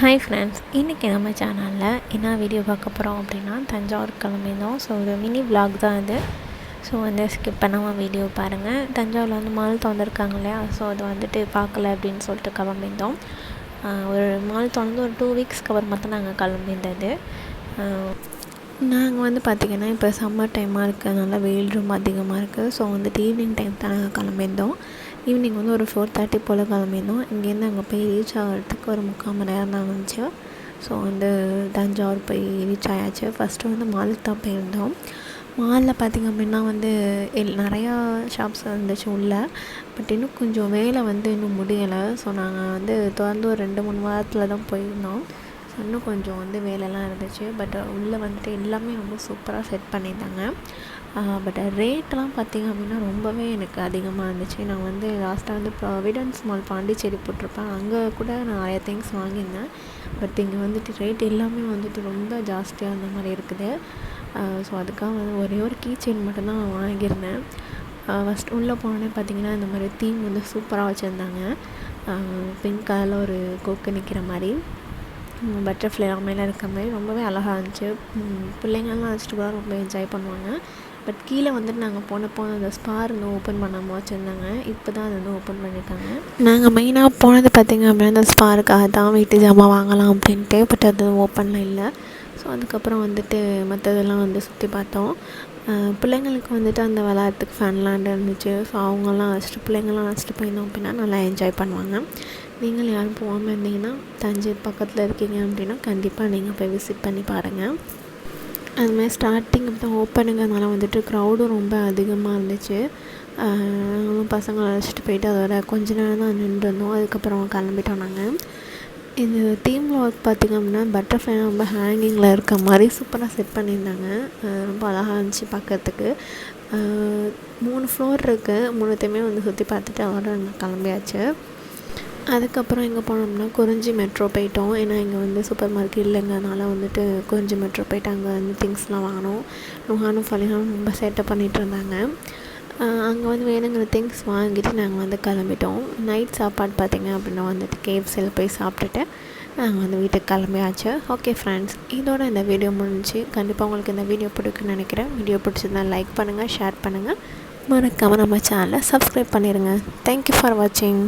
Hi friends இன்றைக்கி நம்ம சேனலில் என்ன வீடியோ பார்க்க போகிறோம் அப்படின்னா தஞ்சாவூர் கிளம்பியிருந்தோம் ஸோ ஒரு மினி விளாக் தான் இது ஸோ வந்து ஸ்கிப் பண்ணாமல் வீடியோ பாருங்கள் தஞ்சாவூரில் வந்து மால் திறந்துருக்காங்க இல்லையா? ஸோ அது வந்துட்டு பார்க்கல அப்படின்னு சொல்லிட்டு கிளம்பியிருந்தோம். ஒரு மால் திறந்து ஒரு டூ வீக்ஸ்க்கு அப்புறமா தான் நாங்கள் கிளம்பியிருந்தது. நாங்கள் வந்து பார்த்திங்கன்னா இப்போ சம்மர் டைமாக இருக்கிறதுனால வெயில் ரொம்ப அதிகமாக இருக்குது ஸோ வந்துட்டு ஈவினிங் டைம் தான் நாங்கள் கிளம்பியிருந்தோம். ஈவினிங் வந்து ஒரு ஃபோர் தேர்ட்டி போல் கிளம்பியிருந்தோம் இங்கேருந்து அங்கே போய் ரீச் ஆகிறதுக்கு ஒரு முக்கால் மணி நேரம் தான் வந்துச்சு ஸோ வந்து தஞ்சாவூர் போய் ரீச் ஆயாச்சு. ஃபஸ்ட்டு வந்து மாலுக்கு தான் போயிருந்தோம். மாலில் பார்த்திங்க அப்படின்னா வந்து எல் நிறையா ஷாப்ஸ் இருந்துச்சு உள்ளே. பட் இன்னும் கொஞ்சம் வேலை வந்து இன்னும் முடியலை. ஸோ நாங்கள் வந்து தொடர்ந்து ஒரு ரெண்டு மூணு வாரத்தில் தான் போயிருந்தோம். இன்னும் கொஞ்சம் வந்து வேலைலாம் இருந்துச்சு. பட் உள்ளே வந்துட்டு எல்லாமே ரொம்ப சூப்பராக செட் பண்ணியிருந்தாங்க. பட் ரேட்டெலாம் பார்த்திங்க அப்படின்னா ரொம்பவே எனக்கு அதிகமாக இருந்துச்சு. நான் வந்து லாஸ்ட்டாக வந்து ப்ராவிடன்ஸ் மால் பாண்டிச்சேரி போட்டிருப்பேன். அங்கே கூட நான் நிறைய திங்ஸ் வாங்கியிருந்தேன். பட் இங்கே வந்துட்டு ரேட் எல்லாமே வந்துட்டு ரொம்ப ஜாஸ்தியாக இருந்த மாதிரி இருக்குது. ஸோ அதுக்காக வந்து ஒரே ஒரு கீ செயின் மட்டும்தான் வாங்கியிருந்தேன். ஃபஸ்ட் உள்ளே போனோடனே பார்த்தீங்கன்னா இந்த மாதிரி தீம் வந்து சூப்பராக வச்சுருந்தாங்க. பிங்க் கலரில் ஒரு கொக்கு நிற்கிற மாதிரி. பட்டர்ஃப்ளை அமையில் இருக்க மாதிரி ரொம்பவே அழகாக இருந்துச்சு. பிள்ளைங்கள்லாம் அழைச்சிட்டு கூட ரொம்ப என்ஜாய் பண்ணுவாங்க. பட் கீழே வந்துட்டு நாங்கள் போனப்போ அந்த ஸ்பார் வந்து ஓப்பன் பண்ணாமல் வச்சுருந்தாங்க. இப்போ தான் அது வந்து ஓப்பன் பண்ணியிருக்காங்க நாங்கள் மெயினாக போனது பார்த்திங்க அப்படின்னா அந்த ஸ்பாருக்காக தான் வீட்டு ஜாமான் வாங்கலாம் அப்படின்ட்டு பட் அது ஓப்பனில் இல்லை. ஸோ அதுக்கப்புறம் வந்துட்டு மற்றதெல்லாம் வந்து சுற்றி பார்த்தோம். பிள்ளைங்களுக்கு வந்துட்டு அந்த விளையாட்டுக்கு ஃபன்லாண்ட் இருந்துச்சு. ஸோ அவங்கெல்லாம் அழைச்சிட்டு பிள்ளைங்களாம் அழைச்சிட்டு போயிருந்தோம் அப்படின்னா நல்லா என்ஜாய் பண்ணுவாங்க. நீங்கள் யாரும் போகாமல் இருந்தீங்கன்னா தஞ்சை பக்கத்தில் இருக்கீங்க அப்படின்னா கண்டிப்பாக நீங்கள் போய் விசிட் பண்ணி பாருங்கள் அதுமாதிரி ஸ்டார்டிங் தான் ஓப்பனுங்கிறதுனால வந்துட்டு க்ரௌடும் ரொம்ப அதிகமாக இருந்துச்சு. நாங்களும் பசங்களை அழைச்சிட்டு போயிட்டு அதோட கொஞ்ச நேரம் தான் நின்றுருந்தோம் அதுக்கப்புறம் கிளம்பிட்டோம் நாங்கள் இது தீமில் ஒர்க் பார்த்திங்க அப்படின்னா பட்டர்ஃப்ளை ரொம்ப ஹேங்கிங்கில் இருக்க மாதிரி சூப்பராக செட் பண்ணியிருந்தாங்க. ரொம்ப அழகாக இருந்துச்சு பார்க்குறதுக்கு மூணு ஃப்ளோர் இருக்குது மூணுத்தையுமே வந்து சுற்றி பார்த்துட்டு அதோட நாங்கள் கிளம்பியாச்சு. அதுக்கப்புறம் எங்கே போனோம்னா குறிஞ்சி மெட்ரோ போயிட்டோம். ஏன்னா இங்கே வந்து சூப்பர் மார்க்கெட் இல்லைங்கிறதுனால வந்துட்டு குறிஞ்சி மெட்ரோ போயிட்டு அங்கே வந்து திங்ஸ்லாம் வாங்கினோம். நுஹானும் ஃபலிஹானும் ரொம்ப சேட்டை பண்ணிகிட்டு இருந்தாங்க. அங்கே வந்து வேணுங்கிற திங்ஸ் வாங்கிட்டு நாங்கள் வந்து கிளம்பிட்டோம். நைட் சாப்பாடு பார்த்திங்க அப்படின்னா வந்துட்டு கேஎஃப்சியில் போய் சாப்பிட்டுட்டு நாங்கள் வந்து வீட்டுக்கு கிளம்பியாச்சு. ஓகே ஃப்ரெண்ட்ஸ் இதோட இந்த வீடியோ முடிஞ்சு கண்டிப்பாக உங்களுக்கு இந்த வீடியோ பிடிக்குன்னு நினைக்கிறேன். வீடியோ பிடிச்சிருந்தா லைக் பண்ணுங்கள் ஷேர் பண்ணுங்கள் மறக்காமல் நம்ம சேனலை சப்ஸ்கிரைப் பண்ணிடுங்க தேங்க்யூ ஃபார் வாட்சிங்